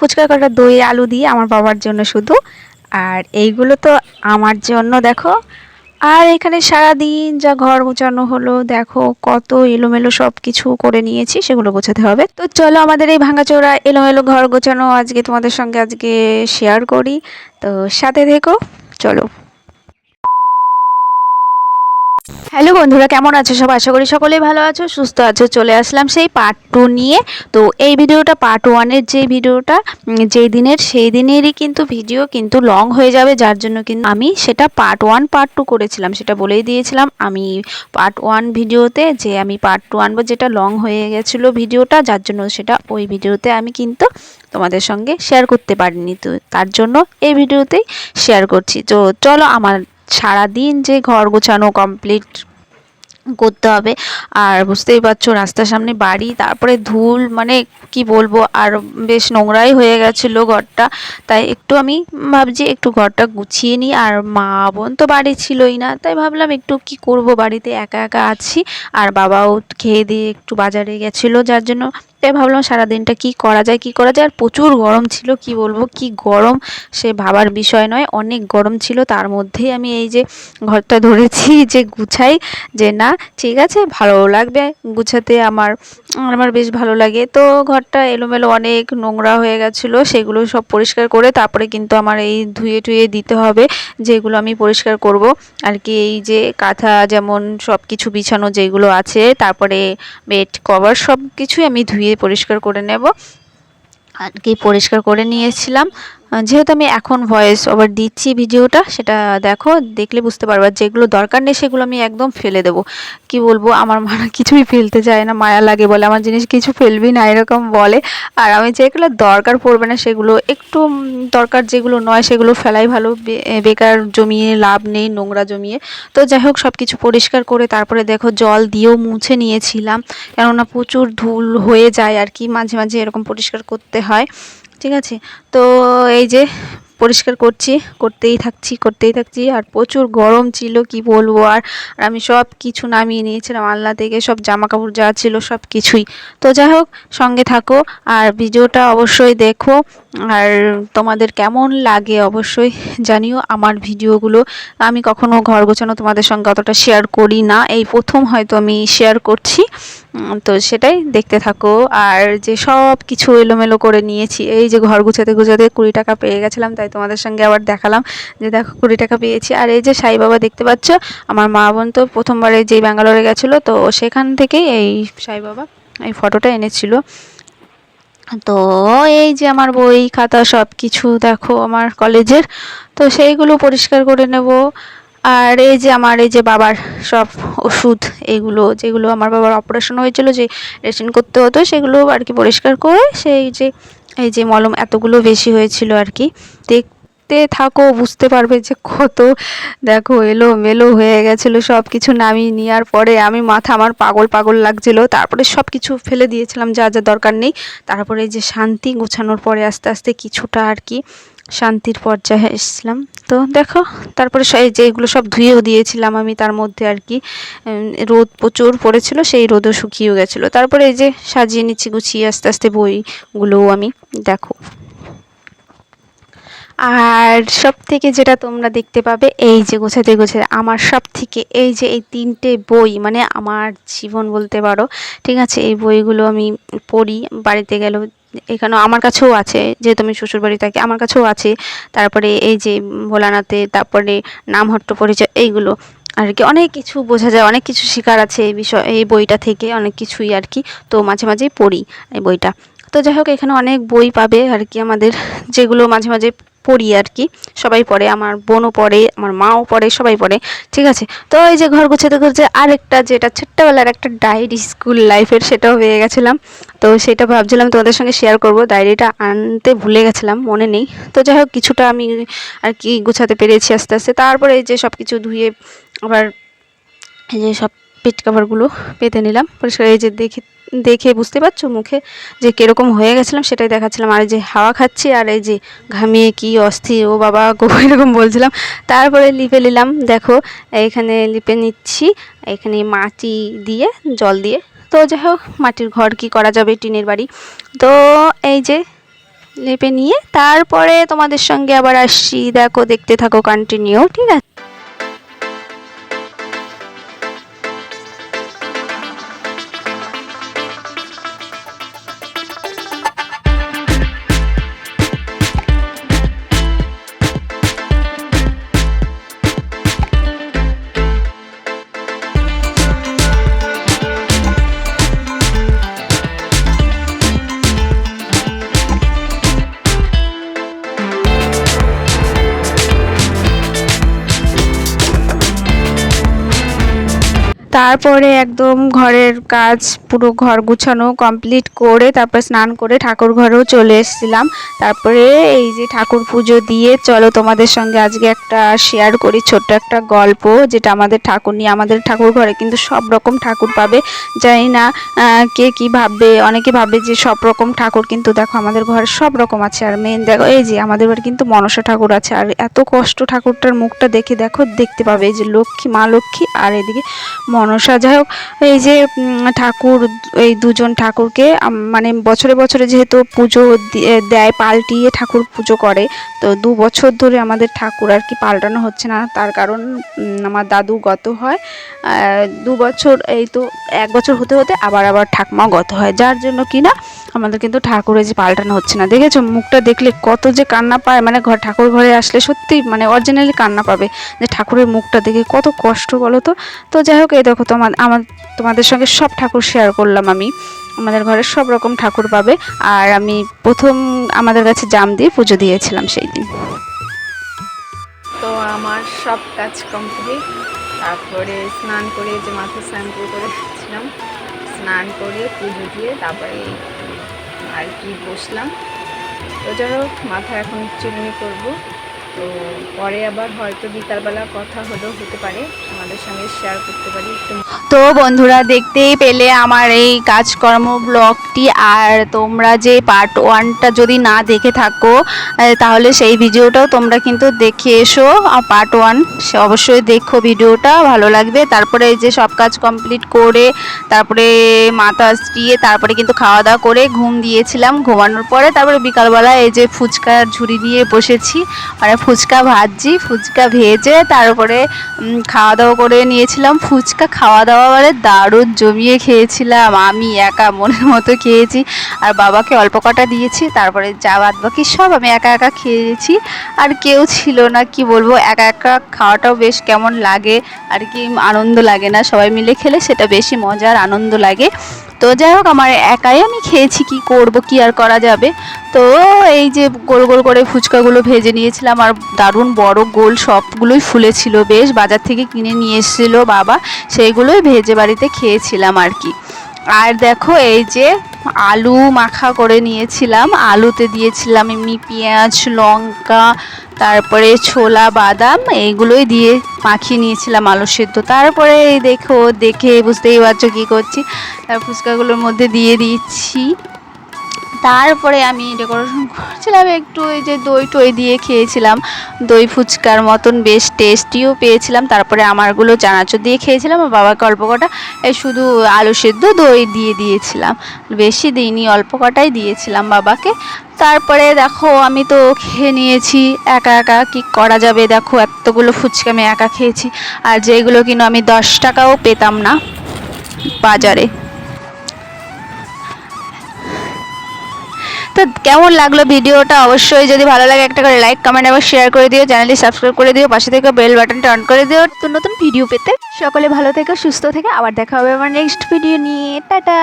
ফুচকা কটা দই, আলু দিয়ে আমার বাবার জন্য শুধু। আর এইগুলো তো আমার জন্য, দেখো। আর এখানে সারাদিন যা ঘর গোছানো হলো, দেখো কত এলোমেলো সব কিছু করে নিয়েছি, সেগুলো গোছাতে হবে। তো চলো আমাদের এই ভাঙাচোরা এলোমেলো ঘর গোছানো আজকে তোমাদের সঙ্গে আজকে শেয়ার করি। তো সাথে দেখো চলো। হ্যালো বন্ধুরা, কেমন আছো সব? আশা করি সকলেই ভালো আছো, সুস্থ আছো, চলে আসলাম সেই পার্ট টু নিয়ে। তো এই ভিডিওটা পার্ট ওয়ানের যে ভিডিওটা যেই দিনের, সেই দিনেরই কিন্তু ভিডিও কিন্তু লং হয়ে যাবে, যার জন্য কিন্তু আমি সেটা পার্ট ওয়ান পার্ট টু করেছিলাম। সেটা বলেই দিয়েছিলাম, আমি পার্ট ওয়ান ভিডিওতে যে আমি পার্ট টু আনব যেটা লং হয়ে গেছিল ভিডিওটা, যার জন্য সেটা ওই ভিডিওতে আমি কিন্তু তোমাদের সঙ্গে শেয়ার করতে পারিনি। তো তার জন্য এই ভিডিওতেই শেয়ার করছি। তো চলো আমার সারাদিন যে ঘর গোছানো কমপ্লিট করতে হবে। আর বুঝতেই পারছ, রাস্তার সামনে বাড়ি, তারপরে ধুল মানে কি বলব, আর বেশ নোংরাই হয়ে গেছিল ঘরটা। তাই একটু আমি ভাবছি একটু ঘরটা গুছিয়ে নিই, আর মা বোন তো বাড়ি ছিলই না, তাই ভাবলাম একটু কি করব, বাড়িতে একা একা আছি। আর বাবাও খেয়ে দিয়ে একটু বাজারে গেছিল, যার জন্য তাই ভাবলাম সারাদিনটা কি করা যায়, কি করা যায়। আর প্রচুর গরম ছিল, কি বলব, কি গরম সে ভাবার বিষয় নয়। অনেক গরম ছিল, তার মধ্যেই আমি এই যে ঘরটা ধরেছি, যে গুছাই, যে না, ঠিক আছে ভালো লাগবে। গুছাতে আমার আমার বেশ ভালো লাগে। তো ঘরটা এলোমেলো অনেক নোংরা হয়ে গেছিল, সেগুলো সব পরিষ্কার করে তারপরে কিন্তু আমার এই ধুয়ে টুয়ে দিতে হবে, যেগুলো আমি পরিষ্কার করব। আর কি এই যে কাঁথা যেমন সব কিছু বিছানো যেগুলো আছে, তারপরে বেড কভার সব কিছুই আমি ধুয়ে পরিষ্কার করে নেব। আর কি পরিষ্কার করে নিয়েছিলাম। যেহেতু আমি এখন ভয়েস ওভার দিচ্ছি ভিডিওটা, সেটা দেখো, দেখলে বুঝতে পারবে যেগুলো দরকার নেই সেগুলো আমি একদম ফেলে দেবো। কি বলব, আমার মা না কিছুই ফেলতে চায় না, মায়া লাগে বলে, আমার জিনিস কিছু ফেলবি না, এরকম বলে। আর আমি যেগুলো দরকার পড়বে না সেগুলো একটু দরকার যেগুলো নয় সেগুলো ফেলাই ভালো বেকার জমিয়ে লাভ নেই, নোংরা জমিয়ে। তো যাই হোক সব কিছু পরিষ্কার করে তারপরে দেখো জল দিয়েও মুছে নিয়েছিলাম। কেননা প্রচুর ধুল হয়ে যায় আর কি, মাঝে মাঝে এরকম পরিষ্কার করতে হয়। ঠিক আছে? তো এই যে পরিষ্কার করছি, করতেই থাকছি করতেই থাকছি। আর প্রচুর গরম ছিল, কি বলব? আর আমি সব কিছু নামিয়ে নিয়েছিলাম, আলনা থেকে সব জামা কাপড় যা ছিল সব কিছুই। তো যাই হোক, সঙ্গে থাকো। আর ভিডিওটা অবশ্যই দেখো। আর তোমাদের কেমন লাগে অবশ্যই জানিও আমার ভিডিওগুলো। আমি কখনো ঘর গোছানো তোমাদের সঙ্গে অতটা শেয়ার করি না। এই প্রথম হয়তো আমি শেয়ার করছি। তো সেটাই দেখতে থাকো। আর যে সব কিছু এলোমেলো করে নিয়েছি, এই যে ঘর গুছাতে গুছাতে কুড়ি টাকা পেয়ে গেছিলাম, তাই তোমাদের সঙ্গে আবার দেখালাম যে দেখো কুড়ি টাকা পেয়েছি। আর এই যে সাই বাবা দেখতে পাচ্ছ, আমার মা বোন তো প্রথমবারে যেই ব্যাঙ্গালোরে গেছিল, তো সেখান থেকেই এই সাই বাবা এই ফটোটা এনেছিল। তো এই যে আমার বই খাতা সব কিছু দেখো আমার কলেজের, তো সেইগুলো পরিষ্কার করে নেব। আর এই যে আমার, এই যে বাবার সব ওষুধ, এগুলো, যেগুলো আমার বাবার অপারেশন হয়েছিল, যে রেশন করতে হতো, সেগুলো আর কি পরিষ্কার করে সেই যে, এই যে মলম এতগুলো বেশি হয়েছিল আর কি। দেখতে থাকো, বুঝতে পারবে যে কত, দেখো এলো মেলো হয়ে গেছিল সব কিছু নামিয়ে নেওয়ার পরে আমি মাথা আমার পাগল পাগল লাগছিল। তারপরে সব কিছু ফেলে দিয়েছিলাম, যা যা দরকার নেই। তারপরে যে শান্তি গোছানোর পরে আস্তে আস্তে কিছুটা আর কি শান্তির পর্যায়ে এসেছিলাম। তো দেখো, তারপরে স- এই যে এগুলো সব ধুয়েও দিয়েছিলাম আমি তার মধ্যে আর কি। রোদ প্রচুর পড়েছিল, সেই রোদও শুকিয়েও গেছিল। তারপরে এই যে সাজিয়ে নিচ্ছি, গুছিয়ে আস্তে আস্তে বইগুলোও আমি, দেখো। আর সব থেকে যেটা তোমরা দেখতে পাবে, এই যে গোছাতে গোছাতে, আমার সব থেকে এই যে এই তিনটে বই মানে আমার জীবন বলতে পারো, ঠিক আছে, এই বইগুলো আমি পড়ি, বাড়িতে গেলেও এখানেও আমার কাছেও আছে, যেহেতু আমি শ্বশুরবাড়ি থাকি, আমার কাছেও আছে। তারপরে এই যে ভোলানাথে, তারপরে নামহট্ট পরিচয়, এইগুলো। আর কি অনেক কিছু বোঝা যায়, অনেক কিছু শেখার আছে এই বিষয়, এই বইটা থেকে, অনেক কিছুই আর কি। তো মাঝে মাঝেই পড়ি এই বইটা। তো যাই হোক, এখানে অনেক বই পাবে আর কি আমাদের, যেগুলো মাঝে মাঝে পড়ি আর কি। সবাই পড়ে, আমার বোনও পড়ে, আমার মাও পড়ে, সবাই পড়ে, ঠিক আছে? তো এই যে ঘর গোছাতে গোছাতে আরেকটা যেটা ছোট্টবেলার একটা ডায়েরি স্কুল লাইফের সেটাও পেয়ে গেছিলাম। তো সেটা ভাবছিলাম তোমাদের সঙ্গে শেয়ার করব, ডায়েরিটা আনতে ভুলে গেছিলাম, মনে নেই। তো যাই হোক, কিছুটা আমি আর কি গোছাতে পেরেছি আস্তে আস্তে। তারপরে এই যে সব কিছু ধুয়ে আবার এই যে সব পেট কাভারগুলো পেতে নিলাম। পরিষ্কার এই যে দেখে দেখে বুঝতে পারছ মুখে যে কীরকম হয়ে গেছিলাম সেটাই দেখাচ্ছিলাম। আর এই যে হাওয়া খাচ্ছি আর এই যে ঘামিয়ে কি অস্থির, ও বাবা গো, এরকম বলছিলাম। তারপরে লিপে নিলাম, দেখো এখানে লিপে নিচ্ছি এখানে মাটি দিয়ে, জল দিয়ে। তো যাই হোক, মাটির ঘর কি করা যাবে টিনের বাড়ি। তো এই যে লেপে নিয়ে, তারপরে তোমাদের সঙ্গে আবার আসছি। দেখো, দেখতে থাকো কন্টিনিউ ঠিক আছে? তারপরে একদম ঘরের কাজ পুরো ঘর গুছানো কমপ্লিট করে তারপর স্নান করে ঠাকুর ঘরেও চলে এসেছিলাম। তারপরে এই যে ঠাকুর পুজো দিয়ে চলো তোমাদের সঙ্গে আজকে একটা শেয়ার করি ছোট্ট একটা গল্প, যেটা আমাদের ঠাকুর নিয়ে, আমাদের ঠাকুর ঘরে কিন্তু সব রকম ঠাকুর পাবে। জানি না কে কি ভাববে, অনেকে ভাবে যে সব রকম ঠাকুর কিন্তু দেখো আমাদের ঘরে সব রকম আছে। আর মেন দেখো, এই যে আমাদের বাড়ি কিন্তু মনসা ঠাকুর আছে। আর এত কষ্ট ঠাকুরটার মুখটা দেখে, দেখো, দেখতে পাবে এই যে লক্ষ্মী, মা লক্ষ্মী, আর এদিকে মনসা যাই হোক, এই যে ঠাকুর, এই দুজন ঠাকুরকে মানে বছরে বছরে যেহেতু পুজো দিয়ে- দেয়, পাল্টিয়ে ঠাকুর পুজো করে, তো দু বছর ধরে আমাদের ঠাকুর আর কি পাল্টানো হচ্ছে না। তার কারণ আমার দাদু গত হয় দু বছর, এই তো এক বছর হতে হতে আবার আবার ঠাকমাও গত হয়। যার জন্য কি না, আমাদের কিন্তু ঠাকুরের যে পাল্টানো হচ্ছে না। দেখেছ? মুখটা দেখলে কত যে কান্না পায়। মানে ঘর ঠাকুর ঘরে আসলে সত্যি মানে অরিজিনালি কান্না পাবে। যে ঠাকুরের মুখটা দেখে কত কষ্ট বলো তো? তো যাই হোক, এই দেখো তোমার আমার তোমাদের সঙ্গে সব ঠাকুর শেয়ার করলাম আমি। আমাদের ঘরে সব রকম ঠাকুর পাবে। আর আমি প্রথম আমাদের কাছে জাম দিয়ে পুজো দিয়েছিলাম সেই দিন তো আমার সব কাজ কমপ্লিট তারপরে স্নান করে যে মাথা স্নান করে করেছিলাম স্নান করে পুজো দিয়ে তারপরে আর কি বসলাম। তো যাই হোক, মাথা এখন চুলনি করব। তো পরে আবার হয়তো বিকালবেলা কথা হলেও হতে পারে। আমাদের সঙ্গে শেয়ার করতে পারি তো বন্ধুরা দেখতেই পেলে আমার এই কাজকর্ম ব্লগটি আর তোমরা যে পার্ট ওয়ানটা যদি না দেখে থাকো তাহলে সেই ভিডিওটাও তোমরা কিন্তু দেখে এসো। পার্ট ওয়ান অবশ্যই দেখো ভিডিওটা, ভালো লাগবে। তারপরে এই যে সব কাজ কমপ্লিট করে, তারপরে মাথা দিয়ে তারপরে কিন্তু খাওয়া দাওয়া করে ঘুম দিয়েছিলাম। ঘুমানোর পরে তারপরে বিকালবেলা এই যে ফুচকার ঝুড়ি নিয়ে বসেছি। মানে ফুচকা ভাজছি, ফুচকা ভেজে তারপরে খাওয়া দাওয়া করে নিয়েছিলাম। ফুচকা খাওয়া দাওয়া মানে দারুণ জমিয়ে খেয়েছিলাম। আমি একা মনের মতো খেয়েছি। আর বাবাকে অল্প কটা দিয়েছি, তারপরে যা বাদ বাকি সব আমি একা একা খেয়েছি। আর কেউ ছিল না, কি বলব, একা একা খাওয়াটাও বেশ কেমন লাগে। আর কি আনন্দ লাগে না, সবাই মিলে খেলে সেটা বেশি মজার, আনন্দ লাগে। তো যাই হোক, আমার একাই আমি খেয়েছি, কি করব, কি আর করা যাবে? তো এই যে গোল গোল করে ফুচকাগুলো ভেজে নিয়েছিলাম, আর দারুণ বড় গোল সবগুলোই ফুলেছিল। বেশ, বাজার থেকে কিনে নিয়ে এসেছিল বাবা, সেইগুলোই ভেজে বাড়িতে খেয়েছিলাম আর কি। আর দেখো, এই যে আলু মাখা করে নিয়েছিলাম। আলুতে দিয়েছিলাম এমনি পেঁয়াজ, লঙ্কা, তারপরে ছোলা, বাদাম, এইগুলোই দিয়ে মাখিয়ে নিয়েছিলাম আলু সেদ্ধ। তারপরে দেখো, দেখে বুঝতেই পারছ কী করছি। তার ফুচকাগুলোর মধ্যে দিয়ে দিচ্ছি। তারপরে আমি ডেকোরেশন করছিলাম, একটু ওই যে দই টই দিয়ে খেয়েছিলাম। দই ফুচকার মতন বেশ টেস্টিও পেয়েছিলাম। তারপরে আমারগুলো চানাচুর দিয়ে খেয়েছিলাম, আর বাবাকে অল্প কটা, এই শুধু আলু সেদ্ধ দই দিয়ে দিয়েছিলাম। বেশি দিইনি, অল্প কটাই দিয়েছিলাম বাবাকে। তারপরে দেখো, আমি তো খেয়ে নিয়েছি, একা একা কি করা যাবে? দেখো, এতগুলো ফুচকা আমি একা খেয়েছি। আর যেগুলো কিনো আমি দশ টাকাও পেতাম না বাজারে। তো কেমন লাগল ভিডিওটা? অবশ্যই যদি ভালো লাগে একটা করে লাইক কমেন্ট এবং শেয়ার করে দিও। চ্যানেলটি সাবস্ক্রাইব করে দিও। পাশে থেকে বেল বাটনটা অন করে দিও। নতুন নতুন ভিডিও পেতে সকলে ভালো থেকে, সুস্থ থেকে। আবার দেখা হবে আমার নেক্সট ভিডিও নিয়ে। টাটা!